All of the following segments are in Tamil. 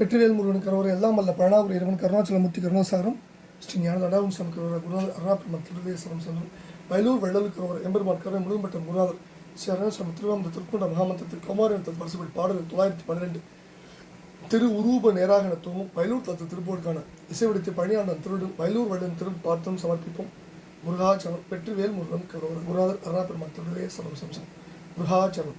வெற்றிவேல் முருகன் கரவரை எல்லாம் அல்ல பழனாபுரி இறைவன் கருணாச்சலமூர்த்தி கருணாசாரம் ஸ்ரீ ஞானதாடாவும் சம் கரவர குரு அருணாபிரமன் திருவேசரம் செல்லும் வயலூர் வள்ளல் கரவர எம்பெருமான் கரவை முழும்பட்ட குருநாதர் சரண அருணாசலம் திருவாமந்த திருக்குண்ட மகாமந்திரத்தில் கௌமாரியன் தத் வருஷப்படி பாடல் தொள்ளாயிரத்தி பன்னிரெண்டு. திரு உரூப நேராகணத்துவமும் வயலூர் தத்து திருப்போருக்கான இசைவடித்து பணியாண்டன் திருடும் வயலூர் வள்ளன் திரு பார்த்தம் சமர்ப்பிப்போம். முருகாச்சலம் வெற்றிவேல் முருகன் கரோர் குருநாதர் அருணாபிரமன் திருவேசரம் சம்சம் முருகாச்சலம்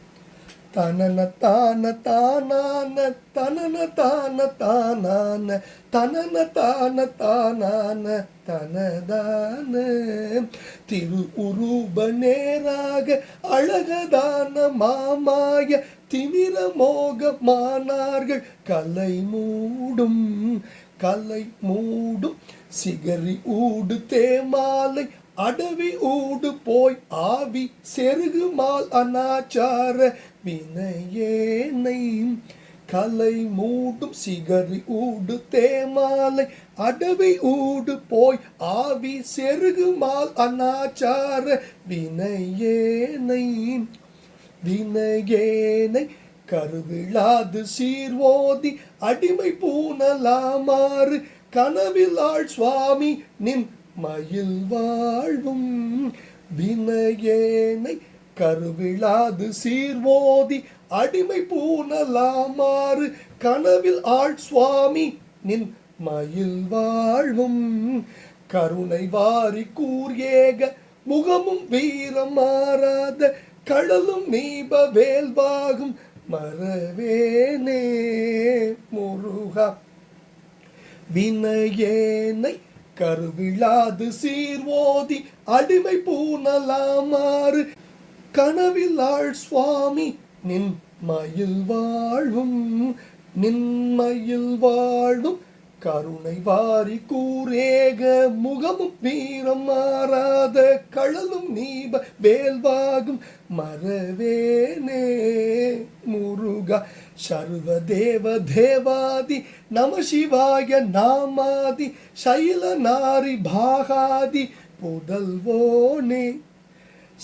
தனன தான தானான தனன தான தானான தனன தான தானான தனதான. திரு உருப நேராக அழகதான மாமாய திமிர மோக மானார்கள் கலை மூடும் கலை மூடும் சிகரி ஊடு தேமாலை அடவி ஊடு போய் ஆவி செருகுமால் அனாச்சார வினையேனை கலை மூடும் சிகரி ஊடு தேமாலை அடவி ஊடு போய் ஆவி செருகுமால் அனாச்சார வினையேனை வினையேனை கருவிழாது சீர்வோதி அடிமை பூனலாமாறு கனவிலாள் சுவாமி நின் மயில் வாழ்வும் வினையேனை கருவிழாது சீர்வோதி அடிமை பூனலாமாறு கனவில் ஆள் சுவாமி நின் மயில் வாழ்வும் கருணை வாரி கூர்ஏக முகமும் வீரம் மாறாத கடலும் நீப வேல்வாகும் மறவேனே முருகா. வினையேனை கருவிழாது சீர்வோதி அடிமை பூனலாமாறு கனவில் ஆள் சுவாமி நின் மயில் வாழ்வும் நின்மயில் வாழும். கருணை வாரி கூரேக முகமும் வீரம் மாறாத கழலும் நீப வேல்வாகும். மறவேனே முருகா சர்வ தேவ தேவாதி நம சிவாய நாமாதி சைல நாரி பாகாதி புதல்வோனே.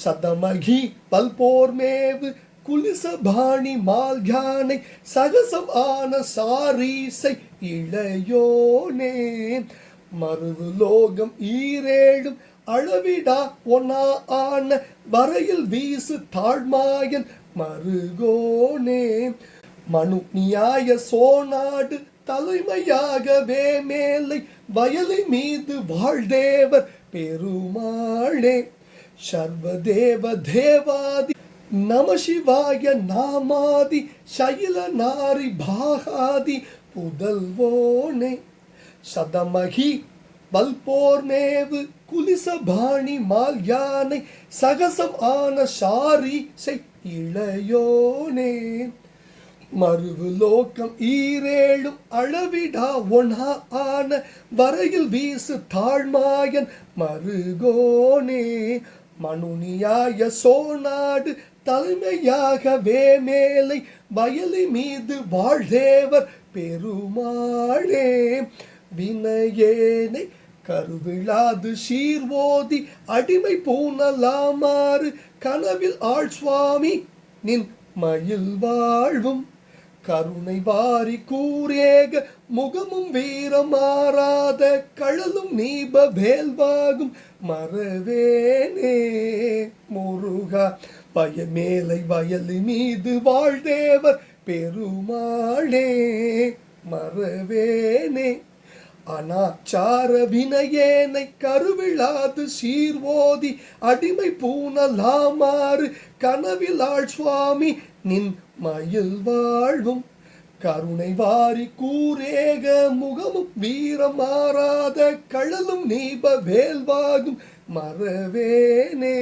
சதமகி பல்போர்மேவு குலிசபாணி மால்யானை சகசம் ஆன சாரீசை இளையோனே. மருவு லோகம் ஈரேழும் அளவிடா ஒன்னா ஆன வரையில் வீசு தாழ்மாயன் மருகோனே. மனு நியாய சோநாடு தலைமையாகவே மேலை வயலை மீது வாழ்தேவர் பெருமாளே. சர்வதேவ தேவாதி நம சிவாய நாமாதி சைல நாரி பாகாதி புதல்வோனே. சதமகி வல்போர்மேவு குலிசபாணி மால் யானை சகசம் ஆன சாரி செய் இளையோனே. மறுவு லோக்கம் ஈரேழும் அளவிடா ஒனா ஆன வரையில் வீசு தாழ்மாயன் மருகோனே. மனுனியாய சோநாடு தலைமையாகவே மேலை வயலி மீது வாழ்தேவர் பெருமாளே. வினையேனை கருவிழாது சீர்வோதி அடிமை பூனலாமாறு கனவில் ஆள் சுவாமி நின் மயில் வாழ்வும் கருணை வாரி கூரேக முகமும் வீரம் மாறாத கழலும் நீப வேல்வாகும். மறவேனே முருகா பயமேலை வயலி மீது வாழ்தேவர் பெருமாளே. மறவேனே அனாச்சார வினையேனை கருவிழாது சீர்வோதி அடிமை பூனலாமாறு கனவிலாள் சுவாமி நின் மயில் வாழ்வும் கருணை வாரி கூரேக முகமும் வீரம் மாறாத கழலும் நீப வேல்வாகும். மறவேனே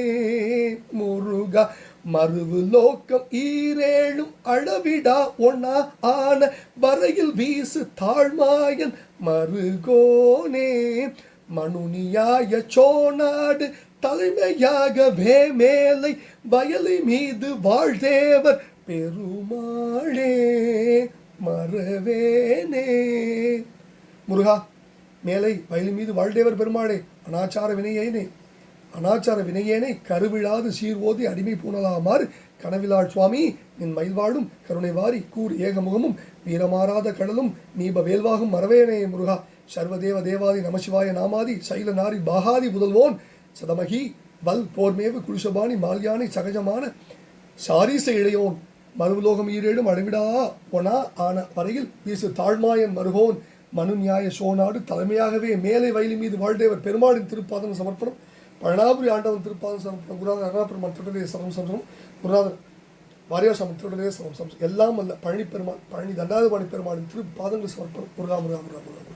முருகா மறுவு லோக்கம் ஈரேழும் அளவிடா ஒன்னா ஆன வரையில் வீசு தாழ்மாயன் மறுகோனே மனுனியாய சோநாடு தலைமையாகவே மேலை வயலி மீது வாழ்தேவர் பெருமாளே. மறவேனே. முருகா மேலை வயலி மீது வாழ்தேவர் பெருமாளே அனாச்சார வினையேனே. அனாச்சார வினையேனை கருவிழாது சீர்வோதி அடிமை பூணலாமாறு. கனவிலாள் சுவாமி நின் மயில்வாழும் கருணை வாரி கூர் ஏகமுகமும் வீரமாறாத கடலும் நீப வேல்வாகும் மரவேனே முருகா. சர்வதேவ தேவாதி நமசிவாய நாமாதி சைல நாரி பாகாதி புதல்வோன். சதமகி வல் போர்மேவு குருஷபாணி மால்யானை சகஜமான சாரீச இளையோன். மறுவுலோகம் ஈரேடும் அடைவிடா ஒனா ஆன வரையில் வீசு தாழ்மாயன் மருகோன். மனு நியாய சோநாடு தலைமையாகவே மேலை வயலி மீது வாழ்தேவர் பெருமாளின் திருப்பாதம் சமர்ப்பணம். பழனாபுரி ஆண்டவன் திருப்பாதம் சமர்ப்பணம் குருநாதர் அருணாபெருமான் திருடலே சரம் சமரம் குருநாதர் வாரியார் சாமி திருடலே சரம் சமரம் எல்லாம் அல்ல பழனி பெருமாள் பழனி தண்டாதபாணி பெருமாளின் திருப்பாதங்கள் சமர்ப்பணம். முருகா முருகா முருகா முருகா